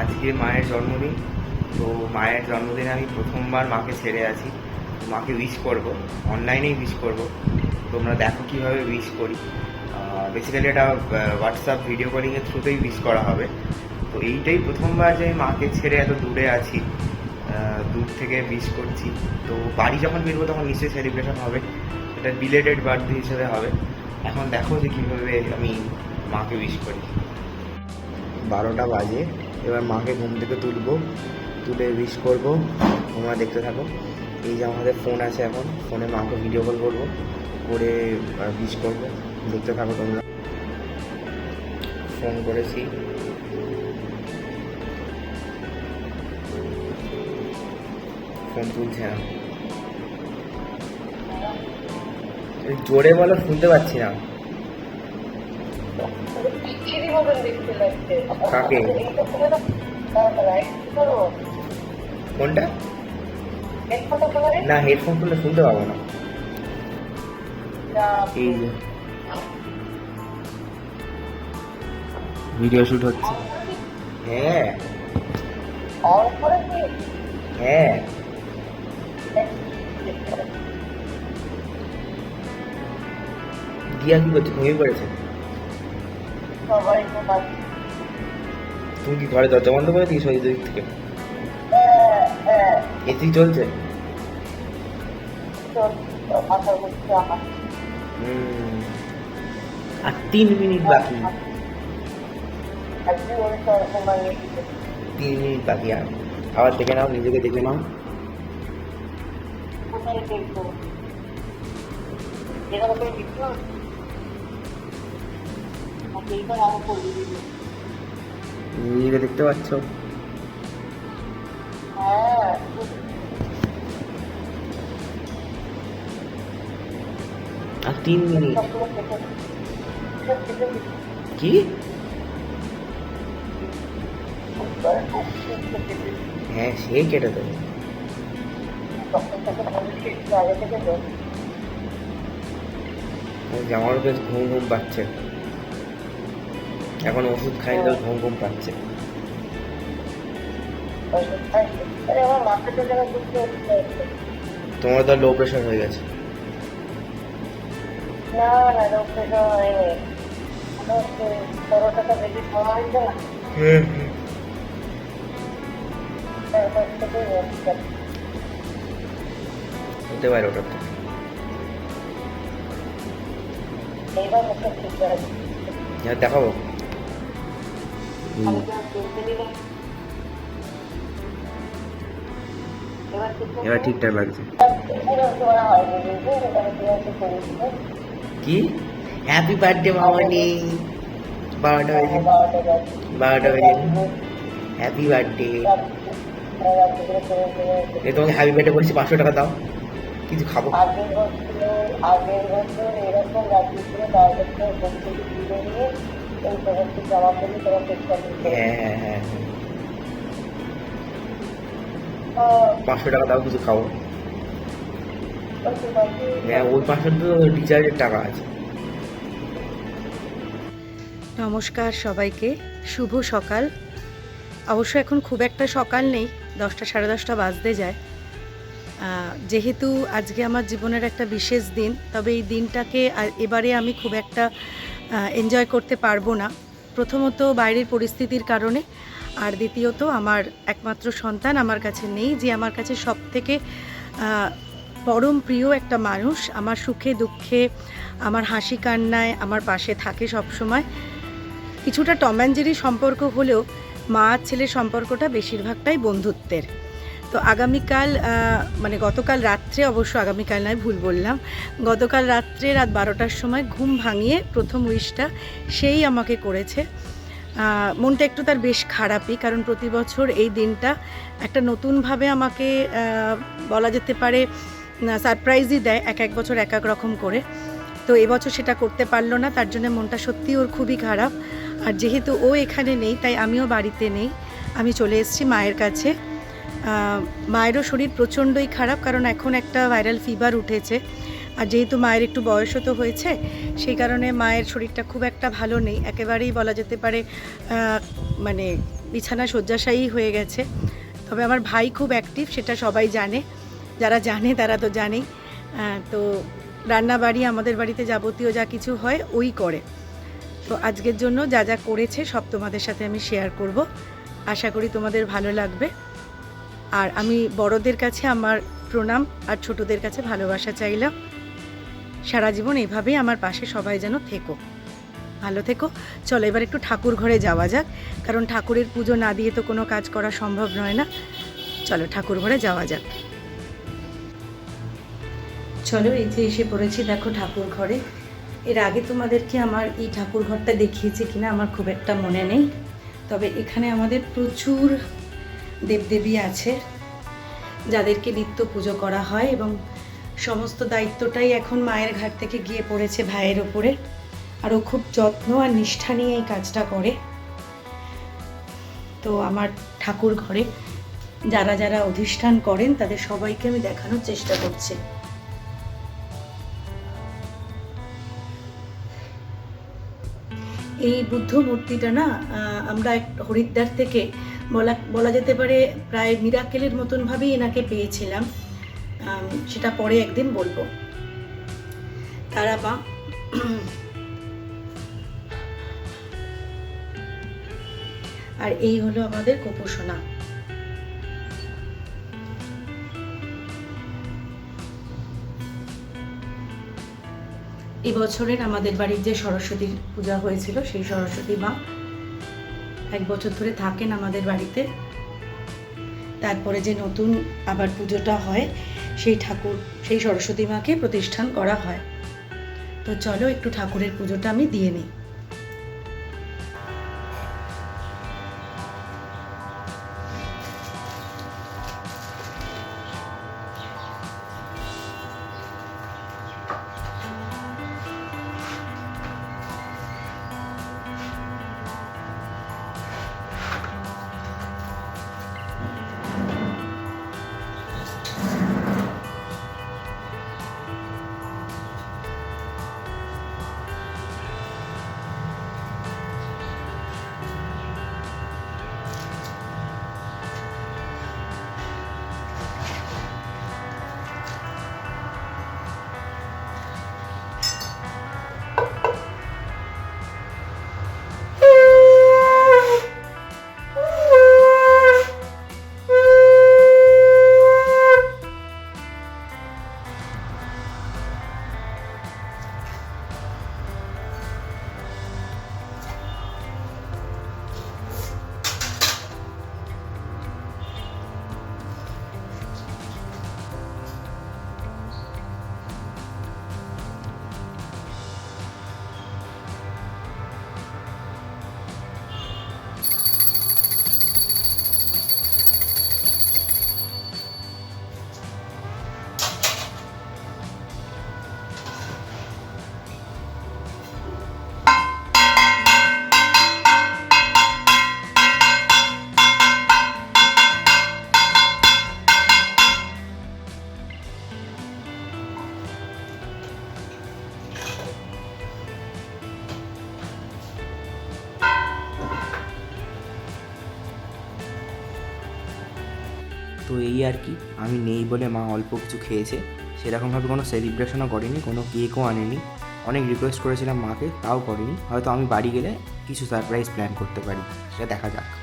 আজকে মায়ের জন্মদিন, তো মায়ের জন্মদিনে আমি প্রথমবার মাকে ছেড়ে আছি। মাকে উইশ করব অনলাইনেই উইশ করব। তোমরা দেখো কীভাবে উইশ করি। বেসিক্যালি এটা হোয়াটসঅ্যাপ ভিডিও কলিংয়ের থ্রুতেই উইশ করা হবে। তো এইটাই প্রথমবার যে মাকে ছেড়ে এত দূরে আছি দূর থেকে উইশ করছি। তো বাড়ি যখন ফিরবো তখন নিশ্চয়ই সেলিব্রেশন হবে। এটা বিলেটেড বার্থডে হিসেবে হবে। এখন দেখো যে কীভাবে আমি মাকে উইশ করি। বারোটা বাজে। এবার মাকে ঘুম থেকে তুলবো, তুলে উইশ করব, তোমরা দেখতে থাকো। এই যে আমাদের ফোন আছে এখন ফোনে মাকে ভিডিও কল করব, করে উইশ করব, দেখতে থাকো তোমরা। ফোন করেছি। ফোন তুলছে না। জোরে বলো, শুনতে পাচ্ছি না। ভিডিও শুট হচ্ছে। হ্যাঁ। হ্যাঁ। দিয়া কি করছে? ঘুমিয়ে পড়েছে? তুমি কি ঘরে দরজা বন্ধ করে দিয়েছ ওই দিক থেকে? হ্যাঁ এসি চলছে। আর তিন মিনিট বাকি। তিন মিনিট বাকি আর আবার দেখে নাও নিজেকে দেখে নাও। কোথায় দেখব? নিজেকে দেখতে পাচ্ছ? আর তিন মিনিট। কি? হ্যাঁ সে কেটে দেবে। আমারও বেশ ঘুম ঘুম পাচ্ছে। এখন ওষুধ খাইনি তো ঘুম ঘুম পাচ্ছে। তোমার তো লো প্রেশার হয়ে গেছে। না না ডক্টর হয়নি। আমার পরোটাটা বেশি খাওয়া হয়েছে না। হচ্ছে। হতে পারে ওটা তো। হ্যাঁ দেখাবো। এবার ঠিক এবার ঠিকঠাক লাগছে। করা কি? হ্যাপি বার্থডে মামানি বারোটা বেজে বারোটা বাজে। হ্যাপি বার্থডে এ তোমাকে হ্যাপি বার্থডে বলছি পাঁচশো টাকা দাও। কিছু খাব। আগের বছর এরকম রাত্রি তুলে নিয়ে হ্যাঁ হ্যাঁ হ্যাঁ। পাঁচশো টাকা দাও কিছু খাব হ্যাঁ ওই পাঁচশো তো রিচার্জের টাকা আছে। নমস্কার সবাইকে শুভ সকাল। অবশ্য এখন খুব একটা সকাল নেই দশটা সাড়ে দশটা বাজতে যায়। আহ, যেহেতু আজকে আমার জীবনের একটা বিশেষ দিন তবে এই দিনটাকে এবারে আমি খুব একটা এনজয় করতে পারব না। প্রথমত বাইরের পরিস্থিতির কারণে, আর দ্বিতীয়ত আমার একমাত্র সন্তান আমার কাছে নেই, যে আমার কাছে সব থেকে পরম প্রিয় একটা মানুষ। আমার সুখে, দুঃখে, আমার হাসি কান্নায় আমার পাশে থাকে সব সময় কিছুটা টম অ্যান্ড জেরি সম্পর্ক হলেও মা ছেলের সম্পর্কটা বেশিরভাগটাই বন্ধুত্বের। তো আগামীকাল মানে গতকাল রাত্রে, অবশ্য আগামীকাল নয়, ভুল বললাম, গতকাল রাত্রে রাত বারোটার সময় ঘুম ভাঙিয়ে প্রথম উইশটা সেই আমাকে করেছে। মনটা একটু তার বেশ খারাপই, কারণ প্রতি বছর এই দিনটা একটা নতুনভাবে আমাকে বলা যেতে পারে সারপ্রাইজই দেয় এক এক বছর এক এক রকম করে। তো এবছর সেটা করতে পারল না, তার জন্য মনটা সত্যি ওর খুবই খারাপ। আর যেহেতু ও এখানে নেই, তাই আমিও বাড়িতে নেই, আমি চলে এসেছি মায়ের কাছে। মায়েরও শরীর প্রচণ্ডই খারাপ, কারণ এখন একটা ভাইরাল ফিভার উঠেছে। আর যেহেতু মায়ের একটু বয়সও তো হয়েছে, সেই কারণে মায়ের শরীরটা খুব একটা ভালো নেই। একেবারেই বলা যেতে পারে মানে বিছানা শয্যাশায়ী হয়ে গেছে। তবে আমার ভাই খুব অ্যাক্টিভ সেটা সবাই জানে। যারা জানে, তারা তো জানেই। তো রান্না বাড়ি আমাদের বাড়িতে যাবতীয় যা কিছু হয়, ওই করে। তো আজকের জন্য যা যা করেছে, সব তোমাদের সাথে আমি শেয়ার করব। আশা করি তোমাদের ভালো লাগবে। আর আমি বড়দের কাছে আমার প্রণাম আর ছোটদের কাছে ভালোবাসা চাইলাম। সারা জীবন এইভাবেই আমার পাশে সবাই যেন থেকো। ভালো থেকো। চলো এবার একটু ঠাকুর ঘরে যাওয়া যাক। কারণ ঠাকুরের পুজো না দিয়ে তো কোনো কাজ করা সম্ভব নয় না। চলো ঠাকুর ঘরে যাওয়া যাক। চলো এই যে এসে পড়েছি দেখো ঠাকুর ঘরে। এর আগে তোমাদেরকে আমার এই ঠাকুর ঘরটা দেখিয়েছি কিনা আমার খুব একটা মনে নেই। তবে এখানে আমাদের প্রচুর দেবদেবী আছে, যাদেরকে নিত্য পুজো করা হয় এবং সমস্ত দায়িত্বটাই এখন মায়ের ঘাট থেকে গিয়ে পড়েছে ভাইয়ের ওপরে। আর ও খুব যত্ন আর নিষ্ঠা নিয়ে এই কাজটা করে। তো আমার ঠাকুর ঘরে যারা যারা অধিষ্ঠান করেন, তাদের সবাইকে আমি দেখানোর চেষ্টা করছি। এই বুদ্ধ মূর্তিটা না আমরা হরিদ্বার থেকে বলা বলা যেতে পারে প্রায় মিরাকেলের মতন ভাবেই এনাকে পেয়েছিলাম। সেটা পরে একদিন বলব। তারা মা আর এই হলো আমাদের কোপোষণা এবছরের আমাদের বাড়ির যে সরস্বতী পূজা হয়েছিল, সেই সরস্বতী মা এক বছর ধরে থাকেন আমাদের বাড়িতে। তারপরে যে নতুন আবার পুজোটা হয়, সেই ঠাকুর, সেই সরস্বতী মাকে প্রতিষ্ঠান করা হয়। তো চলো একটু ঠাকুরের পুজোটা আমি দিয়ে নিই। তো এই আর কি। আমি নেই বলে মা অল্প কিছু খেয়েছে। সেরকমভাবে কোনো সেলিব্রেশনও করেনি, কোনো কেকও আনেনি। অনেক রিকোয়েস্ট করেছিলাম মাকে, তাও করেনি। হয়তো আমি বাড়ি গেলে কিছু সারপ্রাইজ প্ল্যান করতে পারি। সেটা দেখা যাক।